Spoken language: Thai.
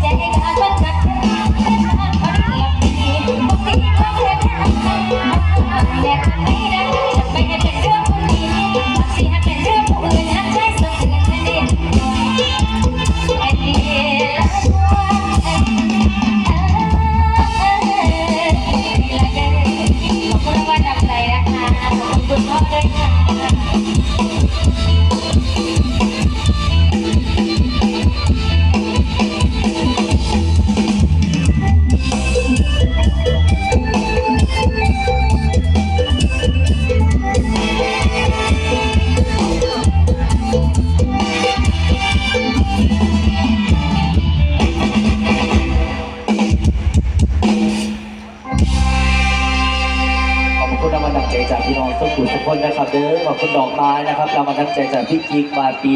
เจ๊ก จจากพี่น้องทุกคนทุกคนนะครับเด้อขอบคุณดอกไม้นะครับเรามาวัลน้ำใจจากพี่กิ๊กมาปี